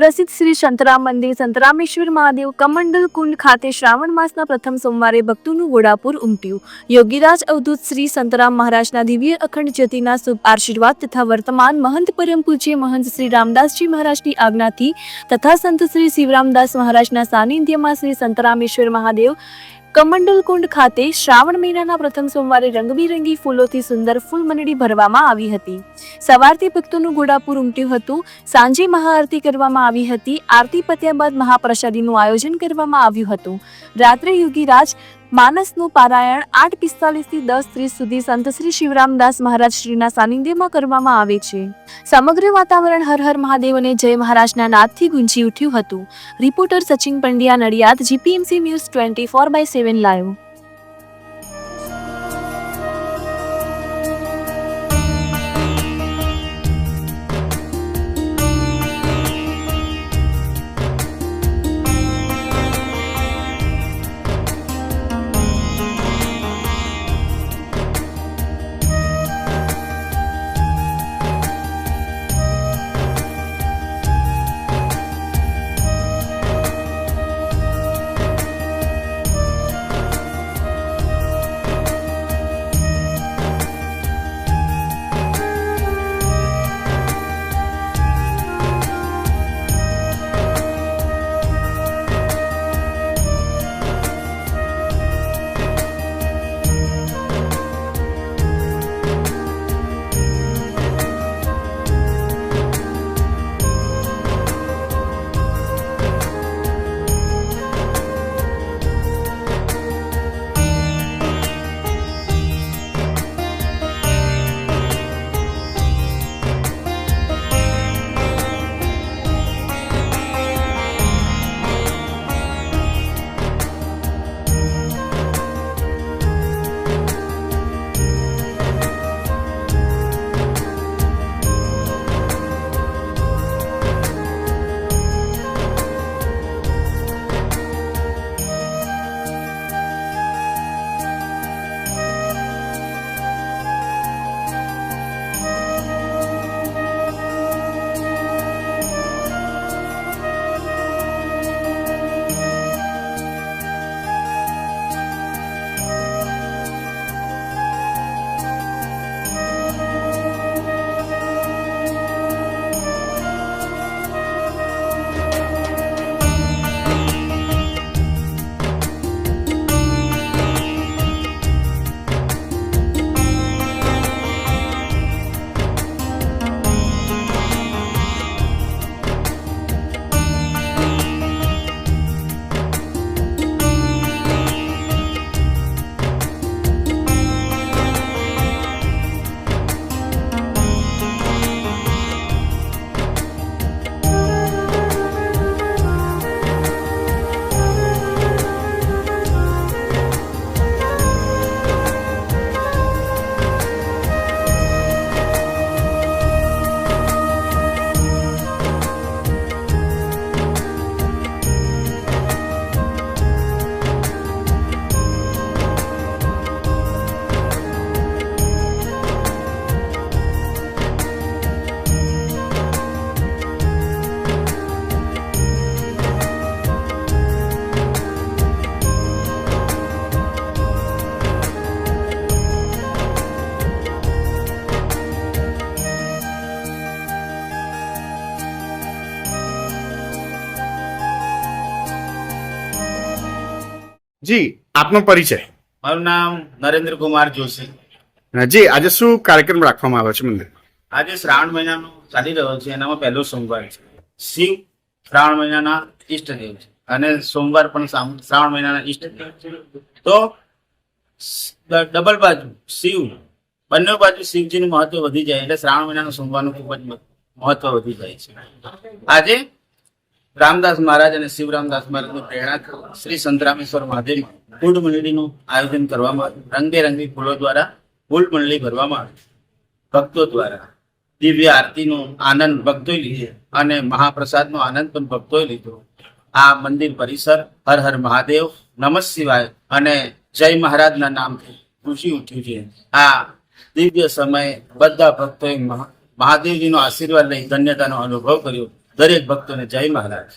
સુપ્રસિદ્ધ શ્રી સંતરામ મંદિર, સંતરામેશ્વર મહાદેવ, કમંડલ કુંડ ખાતે શ્રાવણ માસના પ્રથમ સોમવારે ભક્તોનું ઘોડાપુર ઉમટ્યું. યોગીરાજ અવધૂત શ્રી સંતરામ મહારાજના દિવ્ય અખંડ જ્યોતિના શુભ આશીર્વાદ તથા વર્તમાન મહંત પરમ પૂજ્ય મહંત શ્રી રામદાસજી મહારાજની આજ્ઞાથી તથા સંત શ્રી શિવરામદાસ મહારાજના સાનિધ્યમાં શ્રી સંતરામેશ્વર મહાદેવ કમંડલ કુંડ ખાતે શ્રાવણ મહિનાના પ્રથમ સોમવારે રંગબેરંગી ફૂલોથી સુંદર ફૂલ મંડળી ભરવામાં આવી હતી. સવારથી ભક્તોનું ઘોડાપુર ઉમટ્યું હતું. સાંજે મહાઆરતી કરવામાં આવી હતી. આરતી પત્યા બાદ મહાપ્રસાદીનું આયોજન કરવામાં આવ્યું હતું. રાત્રે યોગીરાજ માનસનું પારાયણ આઠ પિસ્તાલીસથી દસ ત્રીસ સુધી સંત શ્રી શિવરામદાસ મહારાજ શ્રીના સાનિધ્યમાં કરવામાં આવે છે. સમગ્ર વાતાવરણ હર હર મહાદેવ અને જય મહારાજના નાદથી ગુંજી ઉઠ્યું હતું. Reporter Sachin Pandya Nadiad, GPMC news twenty four by seven live. જી આપનો પરિચય. મારું નામ નરેન્દ્ર કુમાર જોશી. જી આજે શું કાર્યક્રમ રાખવામાં આવ્યો છે મંદિર? આજે શ્રાવણ મહિનાનો ચાલી રહ્યો છે એનામાં પહેલો સોમવાર છે. શિવ શ્રાવણ મહિનાના ઈષ્ટદેવ છે. અને સોમવાર પણ શ્રાવણ મહિનાના ઈષ્ટદેવ છે. તો ડબલ બાજુ શિવ. બંને બાજુ શિવજીનું મહત્વ વધી જાય એટલે શ્રાવણ મહિનાનો સોમવારનું ખૂબ જ મહત્વ વધી જાય છે. આજે રામદાસ મહારાજ અને શિવરામદા મહારાજનું પ્રેરણા શ્રી સંતરામેશ્વર મહાદેવ કુંડ મંડળીનું આયોજન કરવામાં આવ્યું. રંગબેરંગી ફૂલો દ્વારા ફૂલ મંડળી ભરવામાં આવી. ભક્તો દ્વારા દિવ્ય આરતીનો આનંદ ભક્તોએ લીધો અને મહાપ્રસાદનો આનંદ પણ ભક્તોએ લીધો. આ મંદિર પરિસર હર હર મહાદેવ, નમઃ શિવાય અને જય મહારાજના નામથી ખુશી ઉઠ્યું છે. આ દિવ્ય સમયે બધા ભક્તોએ મહાદેવજી મહાદેવજીનો આશીર્વાદ લઈ ધન્યતાનો અનુભવ કર્યો. દરેક ભક્તોને જય મહારાજ